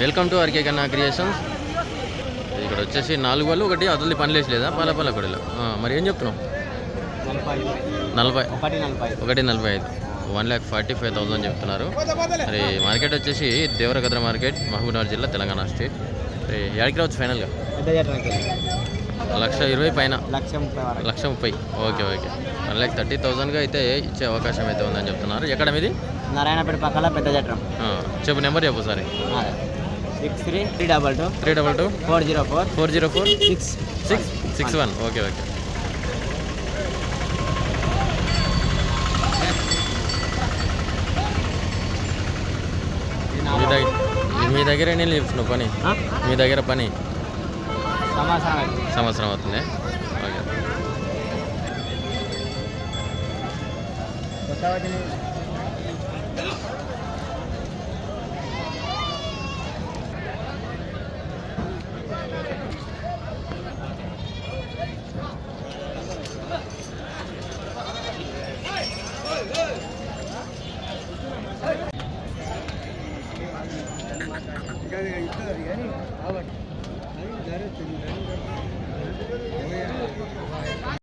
Welcome to RK Kanna creations. ఇక్కడ వచ్చేసి నాలుగు వాళ్ళు ఒకటి అతలి పని లేదా పాల పాల కొడలు. మరి ఏం చెప్తున్నావు? నలభై. ఒకటి నలభై ఐదు. One lakh forty five thousand చెప్తున్నారు. మరి మార్కెట్ వచ్చేసి దేవరకద్ర మార్కెట్ మహబూబ్నగర్ జిల్లా తెలంగాణ స్టేట్. మరి ఎక్కడికి రావచ్చు ఫైనల్గా? లక్ష ఇరవై పైన. లక్ష ముప్పై. Okay okay. One lakh thirty థౌసండ్గా అయితే ఇచ్చే అవకాశం అయితే ఉందని చెప్తున్నారు. ఎక్కడ మీది? నారాయణపేట పక్కల పెద్ద చెప్పు నెంబర్ చెప్పు సారి. Six three three double two three double two four zero four four zero four six six six one okay okay మీ దగ్గర మీ దగ్గర నేను చెప్తున్నావు పని. మీ దగ్గర పని. సంవత్సరం సంవత్సరం అవుతుంది. ఓకే. 你看这个，你看这个，你看个。